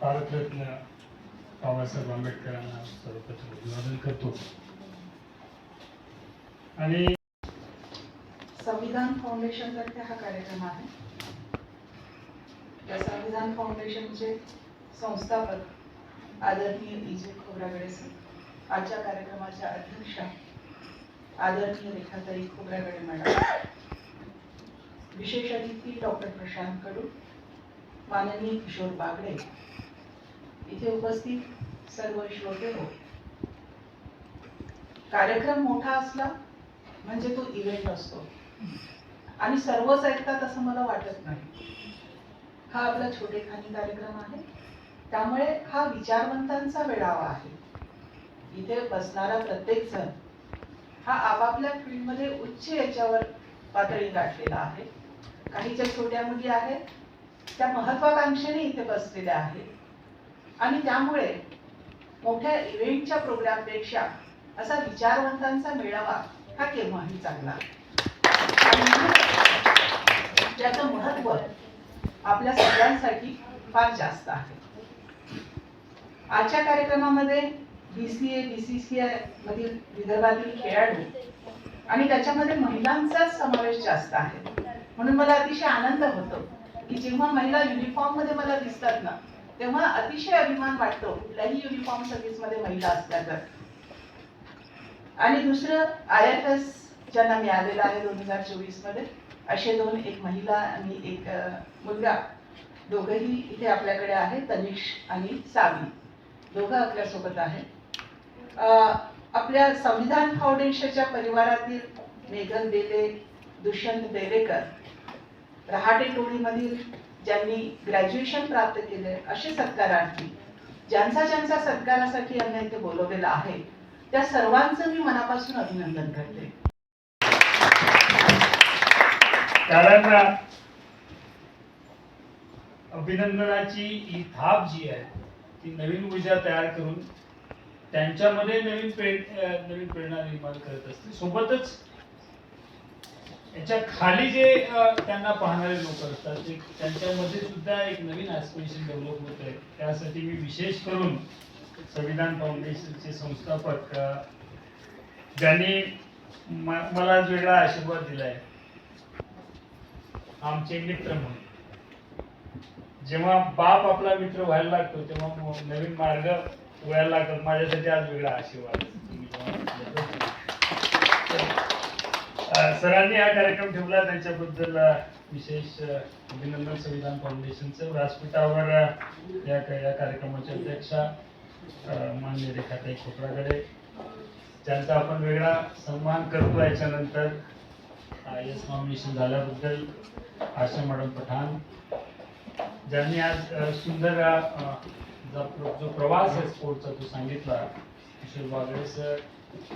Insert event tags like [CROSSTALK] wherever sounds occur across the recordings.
भारतरत्न बाबासाहेब आंबेडकरांना सर्वप्रथम अभिवादन करतो. आणि संविधान फाउंडेशन तर्फे हा कार्यक्रम आहे. त्या संविधान फाउंडेशनचे संस्थापक आदरणीय विजय खोब्रागडे सर आजच्या कार्यक्रमाच्या अध्यक्षा आदरणीय रेखाताई खोब्रागडे मॅडम विशेष अतिथी डॉक्टर प्रशांत कडू माननीय किशोर बागडे इथे उपस्थित सर्व श्रोते हो. कार्यक्रम मोठा असला म्हणजे तो इव्हेंट असतो. आणि सर्वच ऐकतात असं मला वाटत नाही. हा आपला छोटेखानी कार्यक्रम आहे. त्यामुळे हा विचारवंतांचा मेळावा आहे. इथे बसणारा प्रत्येक जण हा आपापल्या फील्डमध्ये उच्च याच्यावर पातळी गाठलेला आहे. काही ज्या छोट्या मुली आहेत. त्या महत्वाकांक्षेने इथे बसलेल्या आहेत. आणि त्यामुळे मोठ्या इव्हेंटच्या प्रोग्रामपेक्षा असा विचारवंतांचा मेळावा हा केव्हाही चांगला. त्याचं महत्त्व आपल्या सगळ्यांसाठी फार जास्त आहे. आजच्या कार्यक्रमामध्ये B C A B C C I मधील विदर्भातील खेळाडू आणि त्याच्यामध्ये महिलांचाच समावेश जास्त आहे. म्हणून मला अतिशय आनंद होतो की जेव्हा महिला युनिफॉर्ममध्ये मला दिसतात ना तेव्हा अतिशय अभिमान वाटतो. कुठल्याही युनिफॉर्म सर्व्हिसमध्ये महिला असल्या तर आणि दुसरं आय एफ एस ज्यांना मिळालेलं आहे दोन हजार चोवीसमध्ये असे दोन एक महिला आणि एक मुलगा. दोघंही इथे आपल्याकडे आहे तनिष आणि सावी. दोघं आपल्यासोबत आहे आपल्या संविधान फाउंडेशनच्या परिवारातील मेघन देले दुष्यंत देवेकर रहाटे टोळीमधील ज्यांनी ग्रॅज्युएशन प्राप्त केले असे सत्कारार्थी ज्यांचा ज्यांचा सत्कारासाठी यांना इथे बोलवलेलं आहे त्या सर्वांचं मी मनापासून अभिनंदन करते. कारण अभिनंदनाची ही थाप जी आहे ती नवीन ऊर्जा तयार करून त्यांच्यामध्ये नवीन प्रेर नवीन प्रेरणा निर्माण करत असते. सोबतच त्याच्याखाली जे त्यांना पाहणारे लोक असतात ते त्यांच्यामध्ये सुद्धा एक नवीन ऍस्पिरेशन डेव्हलप होत आहे. त्यासाठी मी विशेष करून संविधान फाउंडेशनचे संस्थापक ज्यांनी मला आज वेगळा आशीर्वाद दिलाय. आमचे मित्र म्हणून. जेव्हा बाप आपला मित्र व्हायला लागतो तेव्हा नवीन मार्ग व्हायला लागतात. माझ्यासाठी आज वेगळा आशीर्वाद. सरांनी हा कार्यक्रम ठेवला त्याच्याबद्दल विशेष अभिनंदन संविधान फाउंडेशनचं व्यासपीठावर या या कार्यक्रमाच्या अध्यक्षा मान्य रेखाताई खोपराकडे त्यांचा आपण वेगळा सन्मान करतो याच्यानंतर आय एस नॉमिनेशन झाल्याबद्दल आशा मॅडम पठाण. ज्यांनी आज सुंदर जो प्रवास आहे स्पोर्टचा तो सांगितला किशोर बागडे सर.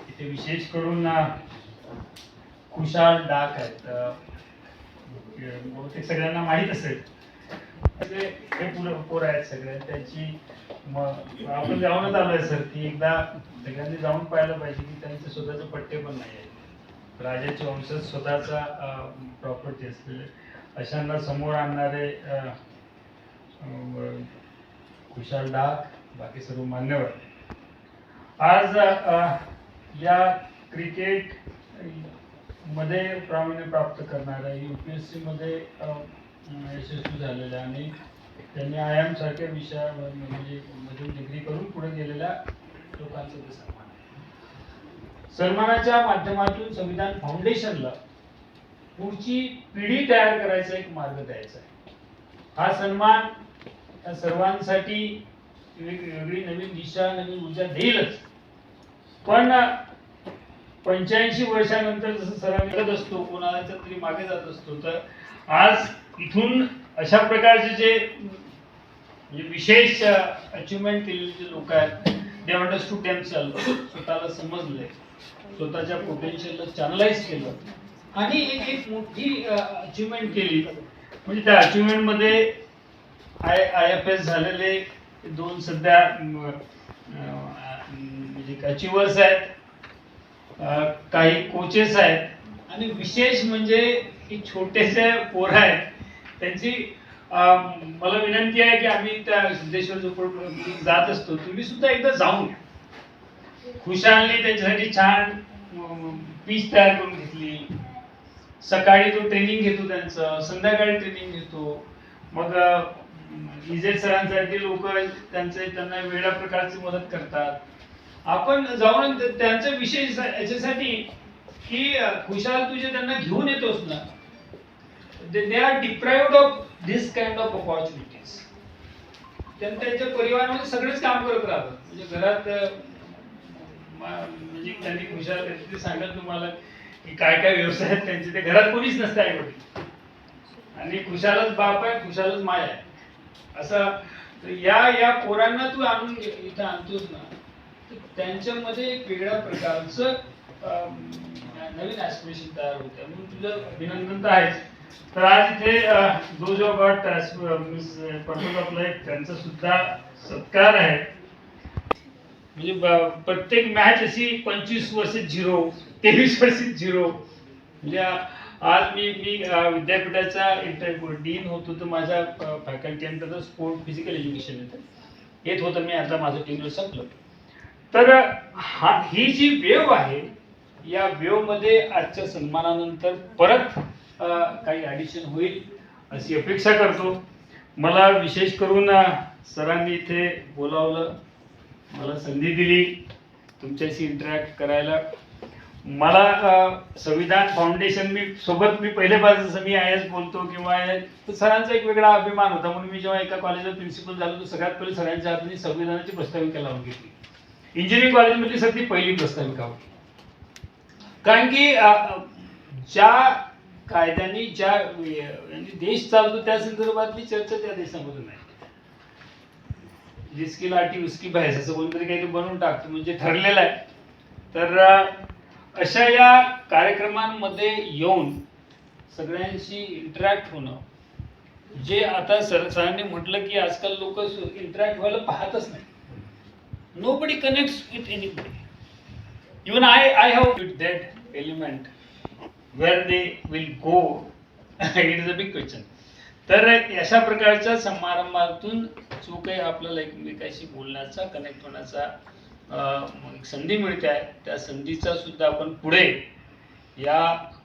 इथे विशेष करून खुशाल डाक आहेत. बहुतेक सगळ्यांना माहीत असेल. म्हणजे हे पुरं पोर आहेत सगळ्या त्यांची मग आपण जाऊनच आहे सर. की एकदा सगळ्यांनी जाऊन पाहिलं पाहिजे की त्यांचे स्वतःचे पट्टे पण नाही आहेत. राजाचे वंशज स्वतःचा प्रॉपर्टी असलेले. अशांना समोर आणणारे खुशाल डाक बाकी सर्व मान्यवर. आज या क्रिकेट मध्ये प्रावीण्य प्राप्त करणाऱ्या युपीएससी मध्ये अ, यशस्वी झालेल्या आणि त्यांनी आय एम सारख्या विषयावर म्हणजे मधून डिग्री करून पुढे गेलेल्या लोकांचा ते सन्मान आहे. सन्मानाच्या माध्यमातून संविधान फाउंडेशनला पुढची पिढी तयार करायचा एक मार्ग द्यायचा आहे हा सन्मान सर्वांसाठी वेगळी नवीन दिशा नवीन ऊर्जा देईलच पण पंच्याऐंशी वर्षानंतर जसं सरांनी करत असतो कोणाच्या तरी मागे जात असतो तर आज इथून अशा प्रकारचे जे म्हणजे विशेष अचिव्हमेंट केलेले जे लोक आहेत दे अंडरस्टूड देमसेल्फ स्वतःला समजले स्वतःच्या पोटेन्शियलला चॅनलाइज केलं. आणि एक एक मोठी अचिव्हमेंट केली. म्हणजे त्या अचिव्हमेंटमध्ये आय आय एफ एस झालेले दोन सध्या म्हणजे अचिव्हर्स आहेत. काही कोचेस आहेत. आणि विशेष म्हणजे की छोटेसे पोरं आहेत. त्यांची मला विनंती आहे की आम्ही त्या सिद्धेश्वर झोपडपट्टी जात असतो. तुम्ही सुद्धा एकदा जाऊन खुशालने त्याच्यासाठी छान पीच तयार करून घेतली. सकाळी तो ट्रेनिंग घेतो त्यांचं संध्याकाळी ट्रेनिंग घेतो. मग इजेड सरांसारखे लोक त्यांचे त्यांना वेगळ्या प्रकारची मदत करतात. आपण जाऊन त्यांचा विषय याच्यासाठी की खुशाल तुझे त्यांना घेऊन येतोस ना they are deprived of this kind of opportunities त्यांच्या त्यांच्या परिवारामध्ये सगळेच काम करत राहतात. म्हणजे घरात म्हणजे त्यांनी खुशाल ते सांगत तुम्हाला की काय काय व्यवसाय आहेत त्यांचे. ते घरात कोणीच नसतं आई वडील. आणि खुशालच बाप आहे खुशालच माय आहे. असं या या पोरांना तू आणून इथं आणतोस ना त्यांच्यामध्ये एक वेगळ्या प्रकारचं नवीन ऍस्पिरेशन तयार होतं म्हणून तुझं अभिनंदन तर आहेच. तर आज इथे जो जो गट मिस त्यांचा सुद्धा सत्कार आहे. म्हणजे प्रत्येक मॅच अशी पंचवीस वर्ष झिरो तेवीस वर्ष झिरो. म्हणजे आज मी मी विद्यापीठाचा इंटर डीन होतो तर माझ्या फॅकल्टी अंतर्गत स्पोर्ट फिजिकल एज्युकेशन येतं. येत होतं मी आता माझं टेन्युअर संपलं. तर हा ही जी वेव आहे या वेवमध्ये आजच्या सन्मानानंतर परत काही ॲडिशन होईल अशी अपेक्षा करतो. मला विशेष करून सरांनी इथे बोलावलं मला संधी दिली तुमच्याशी इंटरॅक्ट करायला. मला संविधान फाउंडेशन मी सोबत मी पहिल्यापासून जसं मी आय एस बोलतो किंवा हे- तर सरांचा एक वेगळा अभिमान होता. म्हणून मी जेव्हा एका कॉलेजला प्रिन्सिपल झालो तो सगळ्यात पहिले सरांच्या हातून संविधानाची प्रस्ताविका लावून घेतली. इंजिनिअरिंग कॉलेजमधली सगळी पहिली प्रस्ताविका होती कारण की ज्या कायद्यांनी ज्या यांनी देश चालतो त्या संदर्भातली चर्चा त्या देशामध्ये नाही जिसकी लाटी उसकी भैस असं कोणतरी काहीतरी बनवून टाकतो म्हणजे ठरलेलं आहे. तर अशा या कार्यक्रमांमध्ये येऊन सगळ्यांशी इंटरॅक्ट होणं जे आता सर सरांनी म्हटलं की आजकाल लोक इंटरॅक्ट व्हायला पाहतच नाही nobody connects anybody. Even even I I with that element element where will will go it a a question. Question तर अशा प्रकारच्या समारंभातून जो काही आपल्याला एकमेकाशी बोलण्याचा कनेक्ट होण्याचा एक संधी मिळते आहे त्या संधीचा सुद्धा आपण पुढे या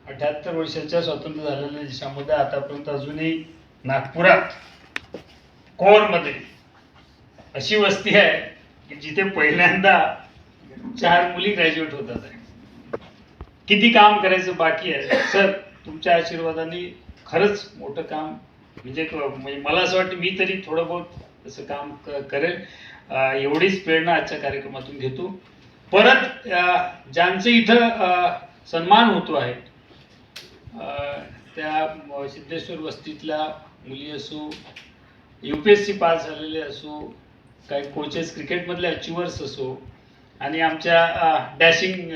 अठ्याहत्तर वर्षाच्या स्वातंत्र्य झालेल्या देशामध्ये आतापर्यंत अजूनही नागपुरात कोरमध्ये अशी वस्ती आहे की जिथे पहिल्यांदा चार मुली ग्रॅज्युएट होतात. आहे किती काम करायचं बाकी आहे? सर तुमच्या आशीर्वादाने खरंच मोठं काम म्हणजे म्हणजे मला असं वाटतं मी तरी थोडं बहुत असं काम क- करेल. एवढीच प्रेरणा आजच्या कार्यक्रमातून घेतो. परत ज्यांचं इथं सन्मान होतो आहे त्या सिद्धेश्वर वस्तीतल्या मुली असो U P S C pass झालेले असो काही कोचेस क्रिकेटमधले अचिव्हर्स असो आणि आमच्या डॅशिंग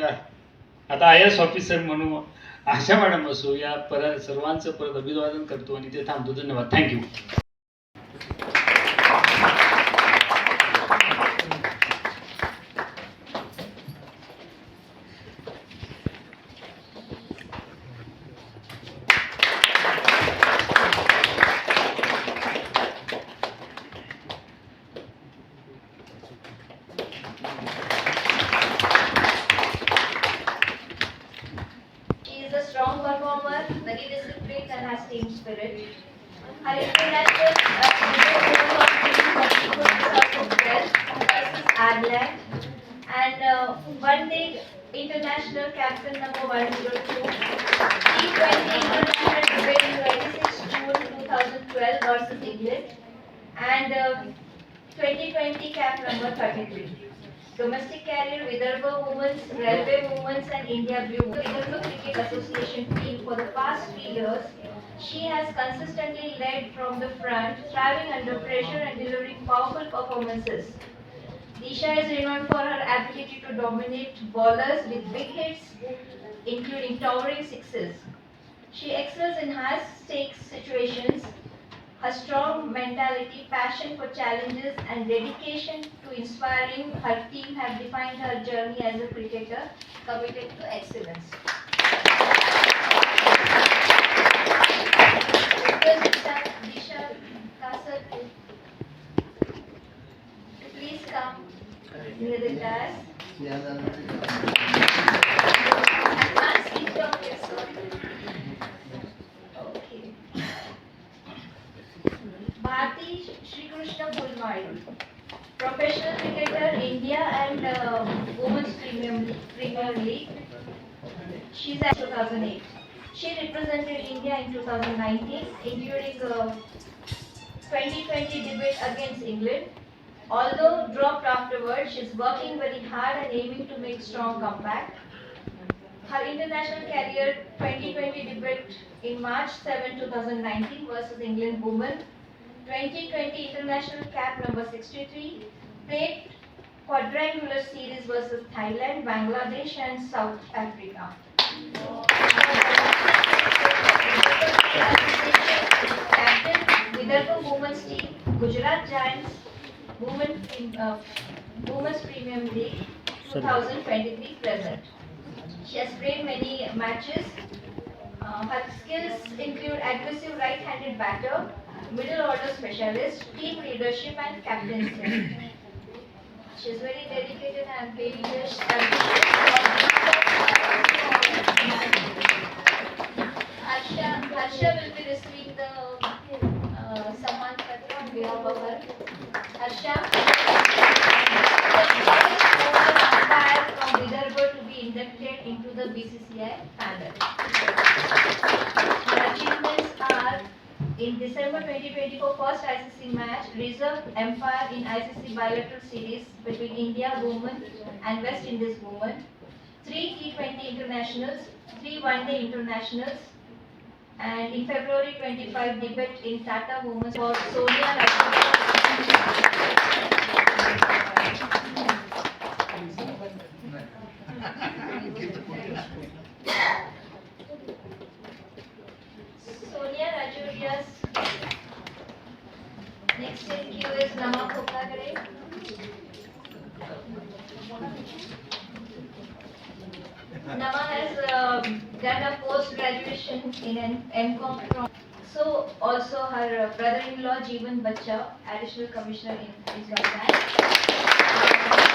आता आय एस ऑफिसर म्हणू आशा मॅडम असो या परत सर्वांचं परत अभिवादन करतो आणि ते थांबतो. धन्यवाद. Thank you Railway Women's and India Blue Vidarbha Cricket Association team for the past three years. She has consistently led from the front, thriving under pressure and delivering powerful performances. Disha is renowned for her ability to dominate bowlers with big hits, including towering sixes. She excels in high stakes situations. Her strong mentality, passion for challenges and dedication to inspiring her team have defined her journey as a cricketer committed to excellence. Please come near the glass. India and uh, Women's Premier Premier League. She's at 2008. She represented India in 2019, including uh, 2020 debate against England. Although dropped afterwards, she's working very hard and aiming to make strong comeback. Her international career 2020 debut in March 7, 2019 versus England women. 2020 international cap number 63. Played quadrangular series versus Thailand, Bangladesh and South Africa. Captain Vidarbha Women's Team, Gujarat Giants, Women, uh, Women's Premium League 2023 present. She has played many matches. Uh, her skills include aggressive right-handed batter, middle order specialist, team leadership and captaincy. She is very dedicated and very wish Harsha, Harsha will be receiving the uh, Samman Patra on behalf of her. Harsha. The umpire from Vidarbha to be inducted into the BCCI panel. 2024 first ICC match, reserve Empire in ICC bilateral series between India women and West Indies women, three T20 internationals, three one-day internationals, and in February 25 debate in Tata Women's for Sonia Sonia [LAUGHS] next in queue Nama has uh, done a post graduation in an MCOM. So also her uh, brother-in-law Jeevan Bacha, additional commissioner in is your bank.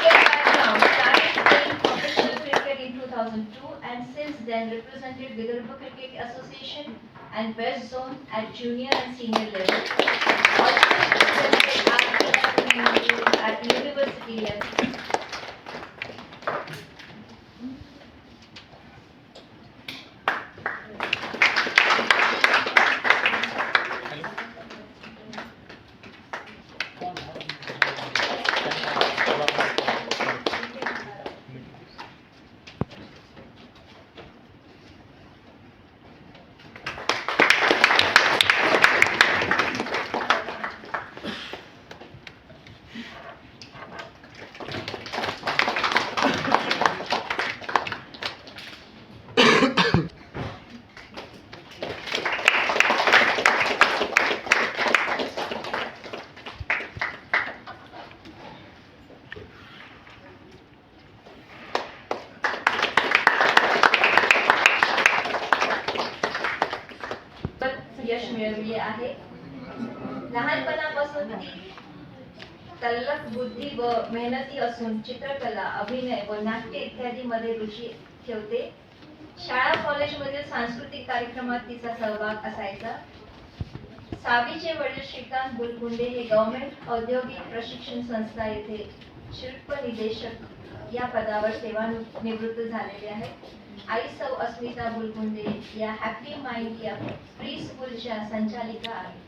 Background, started playing professional cricket in 2002 and since then represented Vidarbha Cricket Association and West Zone at junior and senior level. Also at university. यश मिळवले आहे. लहानपणापासून ती तल्लक बुद्धी व मेहनती असून चित्रकला अभिनय व नाट्य इत्यादी मध्ये रुची ठेवते. शाळा कॉलेजमधील सांस्कृतिक कार्यक्रमात तिचा सहभाग असायचा. सावीचे वडील श्रीकांत बुलगुंडे हे गव्हर्नमेंट औद्योगिक प्रशिक्षण संस्था येथे शिल्प निदेशक या पदावर सेवानिवृत्त झालेले आहेत. आई सौ अस्मिता बुलगुंडे या हॅपी माइंड या प्री स्कूलच्या संचालिका आहेत.